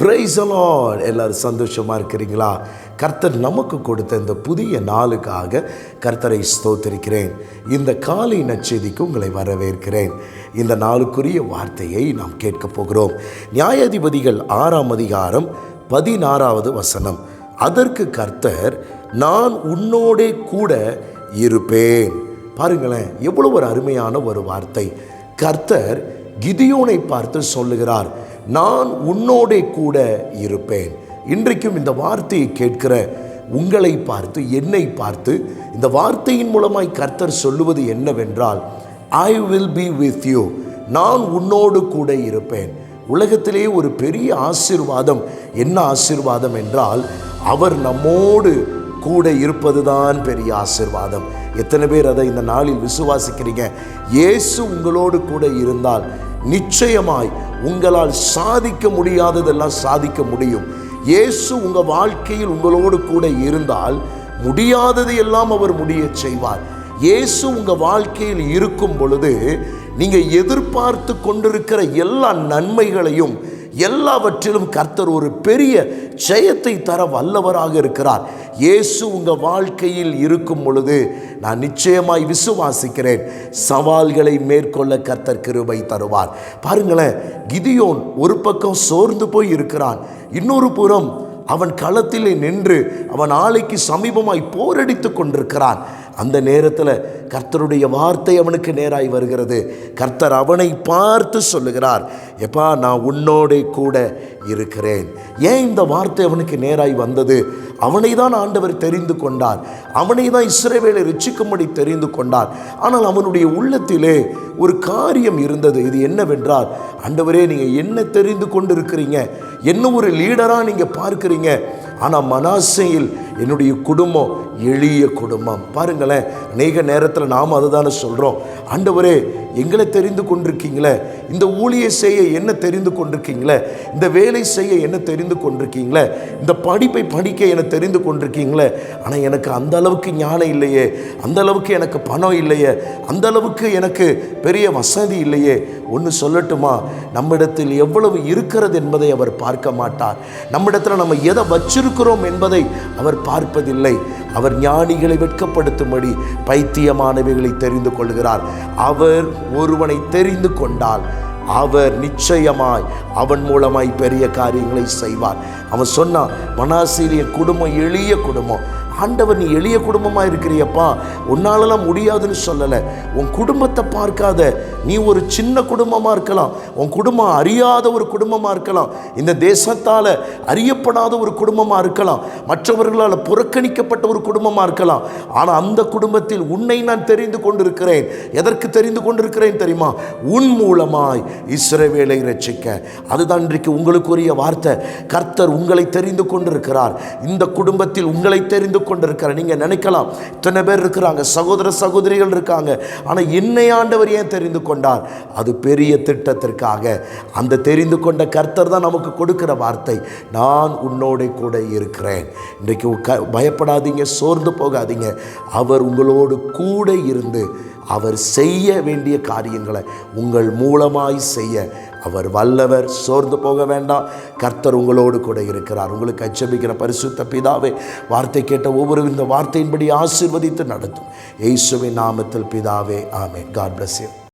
Price allot எல்லாரும் சந்தோஷமாக இருக்கிறீங்களா? கர்த்தர் நமக்கு கொடுத்த இந்த புதிய நாளுக்காக கர்த்தரை ஸ்தோத்திருக்கிறேன். இந்த காலை நச்செய்திக்கு உங்களை வரவேற்கிறேன். இந்த நாளுக்குரிய வார்த்தையை நாம் கேட்கப் போகிறோம். நியாயாதிபதிகள் ஆறாம் அதிகாரம் பதினாறாவது வசனம். அதற்கு கர்த்தர் நான் உன்னோடே கூட இருப்பேன். பாருங்களேன் எவ்வளவு ஒரு அருமையான ஒரு வார்த்தை. கர்த்தர் கிதியோனை பார்த்து சொல்லுகிறார். நான் உன்னோடே கூட இருப்பேன். இன்றைக்கும் இந்த வார்த்தையை கேட்கிற உங்களை பார்த்து என்னை பார்த்து இந்த வார்த்தையின் மூலமாய் கர்த்தர் சொல்லுவது என்னவென்றால் I will be with you நான் உன்னோடு கூட இருப்பேன். உலகத்திலே ஒரு பெரிய ஆசிர்வாதம். என்ன ஆசீர்வாதம் என்றால் அவர் நம்மோடு கூட இருப்பதுதான் பெரிய ஆசிர்வாதம். எத்தனை பேர் அதை இந்த நாளில் விசுவாசிக்கிறீங்க? இயேசு உங்களோடு கூட இருந்தால் நிச்சயமாய் உங்களால் சாதிக்க முடியாததெல்லாம் சாதிக்க முடியும். இயேசு உங்கள் வாழ்க்கையில் உங்களோடு கூட இருந்தால் முடியாதது எல்லாம் அவர் முடிய செய்வார். இயேசு உங்கள் வாழ்க்கையில் இருக்கும் பொழுது நீங்கள் எதிர்பார்த்து கொண்டிருக்கிற எல்லா நன்மைகளையும் எல்லாவற்றிலும் கர்த்தர் ஒரு பெரிய ஜெயத்தை தர வல்லவராக இருக்கிறார். இயேசு உங்கள் வாழ்க்கையில் இருக்கும் பொழுது நான் நிச்சயமாய் விசுவாசிக்கிறேன். சவால்களை மேற்கொள்ள கர்த்தர் கிருபை தருவார். பாருங்களேன் கிதியோன் ஒரு பக்கம் சோர்ந்து போய் இருக்கிறான். இன்னொரு புறம் அவன் களத்திலே நின்று அவன் ஆலைக்கு சமீபமாய் போரடித்து கொண்டிருக்கிறான். அந்த நேரத்தில் கர்த்தருடைய வார்த்தை அவனுக்கு நேராய் வருகிறது. கர்த்தர் அவனை பார்த்து சொல்லுகிறார் எப்பா நான் உன்னோட கூட இருக்கிறேன். ஏன் இந்த வார்த்தை அவனுக்கு நேராய் வந்தது? அவனை தான் ஆண்டவர் தெரிந்து கொண்டார். அவனை தான் இஸ்ரேவேலை ரிச்சிக்கும்படி தெரிந்து கொண்டார். ஆனால் அவனுடைய உள்ளத்திலே ஒரு காரியம் இருந்தது. இது என்னவென்றால் ஆண்டவரே நீங்கள் என்ன தெரிந்து கொண்டு இருக்கிறீங்க என்ன ஒரு லீடராக நீங்கள் பார்க்குறீங்க? ஆனால் மனாசையில் என்னுடைய குடும்பம் எளிய குடும்பம். பாருங்களேன் அநேக நேரத்தில் நாம் அதுதானே சொல்கிறோம் ஆண்டவரே எங்களை தெரிந்து கொண்டிருக்கீங்களே? இந்த ஊழியை செய்ய என்ன தெரிந்து கொண்டிருக்கீங்களே? இந்த வேலை செய்ய என்ன தெரிந்து கொண்டிருக்கீங்களே? இந்த படிப்பை படிக்க என்ன தெரிந்து கொண்டிருக்கீங்களே? ஆனால் எனக்கு அந்த அளவுக்கு ஞானம் இல்லையே. அந்த அளவுக்கு எனக்கு பணம் இல்லையே. அந்த அளவுக்கு எனக்கு பெரிய வசதி இல்லையே. ஒன்று சொல்லட்டுமா? நம்மிடத்தில் எவ்வளவு இருக்கிறது என்பதை அவர் பார்க்க மாட்டார். நம்மிடத்தில் நம்ம எதை வச்சிருக்கிறோம் என்பதை அவர் பார்ப்பதில்லை. அவர் ஞானிகளை வெட்கப்படுத்தும்படி பைத்தியமானவைகளை தெரிந்து கொள்கிறார். அவர் ஒருவனை தெரிந்து கொண்டால் அவர் நிச்சயமாய் அவன் மூலமாய் பெரிய காரியங்களை செய்வார். அவன் சொன்னான் மனாசீரிய குடும்பம் எளிய குடும்பம். ஆண்டவர் நீ எளிய குடும்பமாக இருக்கிறியப்பா. உன்னாலலாம் முடியாதுன்னு சொல்லலை. உன் குடும்பத்தை பார்க்காத. நீ ஒரு சின்ன குடும்பமாக இருக்கலாம். உன் குடும்பம் அறியாத ஒரு குடும்பமாக இருக்கலாம். இந்த தேசத்தால் அறியப்படாத ஒரு குடும்பமாக இருக்கலாம். மற்றவர்களால் புறக்கணிக்கப்பட்ட ஒரு குடும்பமாக இருக்கலாம். ஆனால் அந்த குடும்பத்தில் உன்னை நான் தெரிந்து கொண்டிருக்கிறேன். எதற்கு தெரிந்து கொண்டிருக்கிறேன் தெரியுமா? உன் மூலமாய் இஸ்ரவேலை ரசிக்க அதுதான் இன்றைக்கு உங்களுக்குரிய வார்த்தை. கர்த்தர் உங்களை தெரிந்து கொண்டிருக்கிறார். இந்த குடும்பத்தில் உங்களை தெரிந்து கொண்டிருக்கிறார் நீங்கள் நினைக்கலாம் இத்தனை பேர் இருக்கிறாங்க சகோதர சகோதரிகள் இருக்காங்க. ஆனால் இன்னை ஆண்டவர் ஏன் தெரிந்து கொண்டார்? அது பெரிய திட்டத்திற்காக. அந்த தெரிந்து கொண்ட கர்த்தர் தான் நமக்கு கொடுக்கிற வார்த்தை. நான் உன்னோட கூட இருக்கிறேன். இன்றைக்கு க பயப்படாதீங்க சோர்ந்து போகாதீங்க. அவர் உங்களோடு கூட இருந்து அவர் செய்ய வேண்டிய காரியங்களை உங்கள் மூலமாய் செய்ய. அவர் வல்லவர் சோர்ந்து போக வேண்டாம். கர்த்தர் உங்களோடு கூட இருக்கிறார். உங்களுக்கு அச்சபிக்கிற பரிசுத்த பிதாவே வார்த்தை கேட்ட ஒவ்வொரு இந்த வார்த்தையின்படி ஆசிர்வதித்து நடத்தும். இயேசுவின் நாமத்தில் பிதாவே ஆமே காட் பிளஸ் யூ